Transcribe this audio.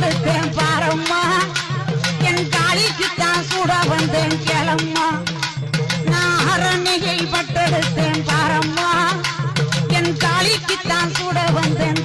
படுத்தேன் பாரம்மா. என் காலிக்கு தான் சுட வந்தேன் கேளம்மா. நான் அரணையை பட்டெடுத்தேன் பாரம்மா. என் காலிக்கு தான் சுட வந்தேன்